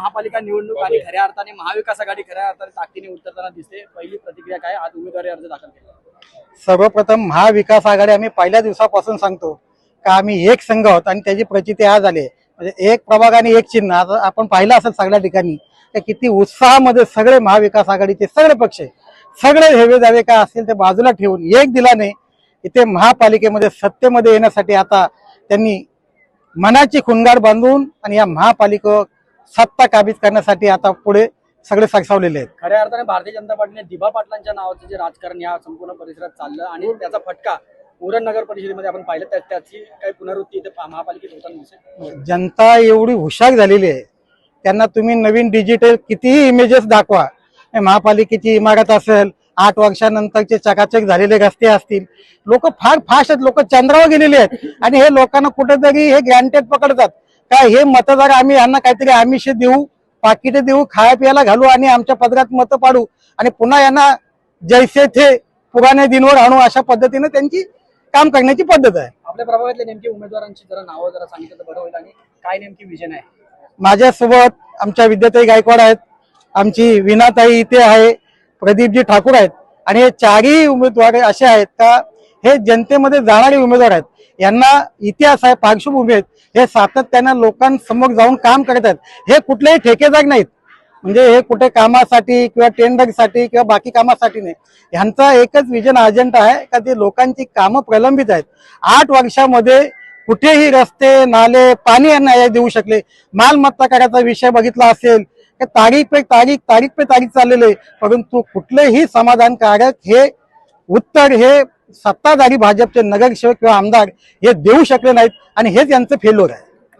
महापालिका निवडणूक आणि खऱ्या अर्थाने महाविकास आघाडी खऱ्या अर्थाने ताकदीने उतरताना दिसते. पहिली प्रतिक्रिया काय? आज उमेदवारी अर्ज दाखल केला. सर्वप्रथम महाविकास आघाडी आम्ही पहिल्या दिवसापासून सांगतो का आम्ही एक संघ आहोत आणि त्याची प्रचिती आज आली. म्हणजे एक प्रभाग आणि एक चिन्ह. आता आपण पाहिलं असेल सगळ्या ठिकाणी का किती उत्साहामध्ये सगळे महाविकास आघाडीचे सगळे पक्ष सगळे हेवे दावे काय असतील ते बाजूला ठेवून एक दिलाने इथे महापालिकेमध्ये सत्तेमध्ये येण्यासाठी आता त्यांनी मनाची खुणगाड बांधून आणि या महापालिका सत्ता काबीज करण्यासाठी आता पुढे सगळे सरसावलेले आहेत. खऱ्या अर्थाने भारतीय जनता पार्टीने दिबा पाटलांच्या नावाचं जे राजकारण या संपूर्ण परिसरात चाललं आणि त्याचा फटका उरण नगर परिषदेमध्ये आपण पाहिलं त्या- त्याची काही पुनरावृत्ती इथे महापालिकेत होताना दिसेल जनता एवढी हुशार झालेली आहे. त्यांना तुम्ही नवीन डिजिटल कितीही इमेजेस दाखवा. महापालिकेची इमारत असेल आठ वर्षानंतरचे चकाचक झालेले रस्ते असतील. लोक फार फास्ट आहेत. लोक चंद्रावर गेलेले आहेत. आणि हे लोकांना कुठेतरी हे ग्रँटेड पकडतात. काय हे मतदार आम्ही यांना काहीतरी आमिष देऊ पाकिटे देऊ खाया पियाला घालू आणि आमच्या पदरात मतं पाडू. आणि पुन्हा यांना जैसे थे पुराणे दिनवर आणू अशा पद्धतीने त्यांची काम करण्याची पद्धत आहे. आपल्या प्रभागातले नेमके उमेदवारांची जरा नावं जरा सांगितलं बरं होईल. आणि काय नेमकी विजन आहे? माझ्यासोबत आमच्या विद्याताई गायकवाड आहेत. आमची विनाताई इथे आहे. प्रदीपजी ठाकूर आहेत. आणि हे चारही उमेदवार असे आहेत का हे जनतेमध्ये जाणारे उमेदवार आहेत. यांना इतिहास आहे पार्श्वभूमी आहेत. हे सातत्यानं लोकांसमोर जाऊन काम करत आहेत. हे कुठलेही ठेकेदार नाहीत. म्हणजे हे कुठे कामासाठी किंवा टेंडरसाठी किंवा बाकी कामासाठी नाही. ह्यांचा एकच विजन अजेंडा आहे का ते लोकांची कामं प्रलंबित आहेत. आठ वर्षामध्ये कुठेही रस्ते नाले पाणी यांना देऊ शकले. मालमत्ता करायचा विषय बघितला असेल तर तारीख पे तारीख तारीख पे तारीख चाललेलं आहे. परंतु कुठलंही समाधानकारक हे उत्तर हे सत्ताधारी भाजपचे नगरसेवक किंवा आमदार हे देऊ शकले नाहीत आणि हेच यांचं फेलोर आहे